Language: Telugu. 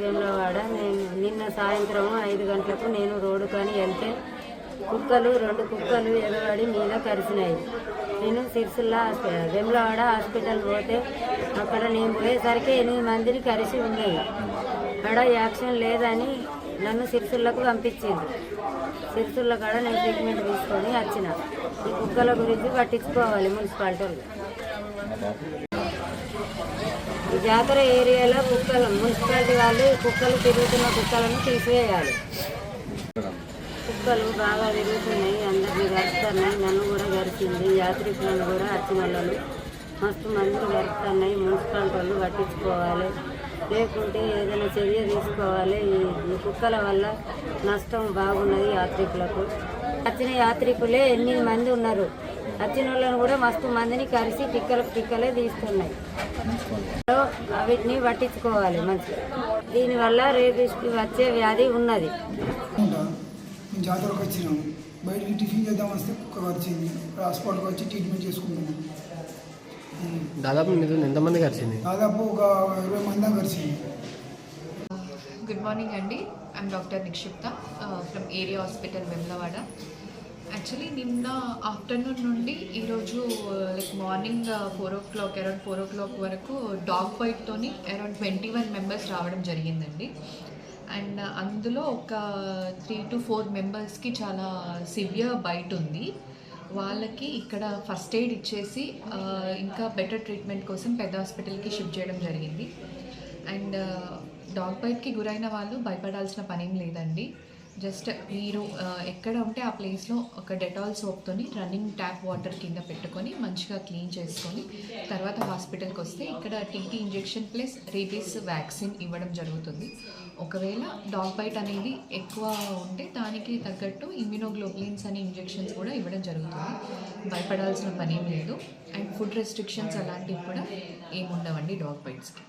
వేములవాడ నేను నిన్న సాయంత్రం ఐదు గంటలకు నేను రోడ్డు కానీ వెళ్తే కుక్కలు రెండు కుక్కలు ఎగబడి మీద కరిసినాయి. నేను సిరిసిల్ల హాస్పిటల్ వేములవాడ హాస్పిటల్ పోతే అక్కడ నేను పోయేసరికి ఎనిమిది మందిని కరిసి ఉన్నాయి. అక్కడ యాక్షన్ లేదని నన్ను సిరిసిల్లకు పంపించింది సిరిసిల్ల కాడ నేను ట్రీట్మెంట్ తీసుకొని వచ్చిన. ఈ కుక్కల గురించి పట్టించుకోవాలి మున్సిపాలిటీ వాళ్ళు. జాతర ఏరియాలో కుక్కలు మున్సిపాలిటీ వాళ్ళు కుక్కలు తిరుగుతున్న కుక్కలను తీసివేయాలి. కుక్కలు బాగా తిరుగుతున్నాయి అందరినీ గరుస్తున్నాయి నన్ను కూడా గరిచింది యాత్రికులను కూడా వచ్చిన వాళ్ళు మస్తు మందులు గరుస్తున్నాయి మున్సిపాలిటీ వాళ్ళు పట్టించుకోవాలి. లేకుంటే ఏదైనా చర్య తీసుకోవాలి. ఈ ఈ కుక్కల వల్ల నష్టం బాగున్నది యాత్రికులకు. వచ్చిన యాత్రికులే ఎనిమిది మంది ఉన్నారు. వచ్చిన వాళ్ళని కూడా మస్తు మందిని కలిసి టిక్కలకు టిక్కలే తీస్తున్నాయి. వీటిని పట్టించుకోవాలి మంచిగా. దీనివల్ల రేపిస్కి వచ్చే వ్యాధి ఉన్నది. జాతరకు వచ్చినాము బయటికి టిఫిన్ చేద్దాం వస్తే కుక్క వచ్చింది హాస్పిటల్కి వచ్చి ట్రీట్మెంట్ చేసుకుంటున్నాం ఉమ్. దాదాపు ఎంతమంది కలిసింది దాదాపు ఒక ఇరవై మంది దాకా వచ్చింది గుడ్ మార్నింగ్ అండి. I'm doctor Nikshipta from area hospital Vemulawada actually నిన్న ఆఫ్టర్నూన్ నుండి ఈరోజు like morning four o'clock around four o'clock వరకు డాగ్ బైట్తోని అరౌండ్ ట్వంటీ వన్ మెంబర్స్ రావడం జరిగిందండి. అండ్ uh, అందులో ఒక త్రీ టు ఫోర్ మెంబర్స్కి చాలా సివియర్ బైట్ ఉంది. వాళ్ళకి ఇక్కడ ఫస్ట్ ఎయిడ్ ఇచ్చేసి uh, ఇంకా బెటర్ ట్రీట్మెంట్ కోసం పెద్ద హాస్పిటల్కి షిఫ్ట్ చేయడం జరిగింది. అండ్ డాగ్ బైట్కి గురైన వాళ్ళు భయపడాల్సిన పనేం లేదండి. జస్ట్ మీరు ఎక్కడ ఉంటే ఆ ప్లేస్లో ఒక డెటాల్ సోప్తోని రన్నింగ్ ట్యాప్ వాటర్ కింద పెట్టుకొని మంచిగా క్లీన్ చేసుకొని తర్వాత హాస్పిటల్కి వస్తే ఇక్కడ TT injection plus rabies vaccine ఇవ్వడం జరుగుతుంది. ఒకవేళ డాగ్ బైట్ అనేది ఎక్కువ ఉంటే దానికి తగ్గట్టు ఇమ్యూనోగ్లోబ్లిన్స్ అనే ఇంజెక్షన్స్ కూడా ఇవ్వడం జరుగుతుంది. భయపడాల్సిన పనేం లేదు. అండ్ ఫుడ్ రెస్ట్రిక్షన్స్ అలాంటివి కూడా ఏముండవండి డాగ్ బైట్స్కి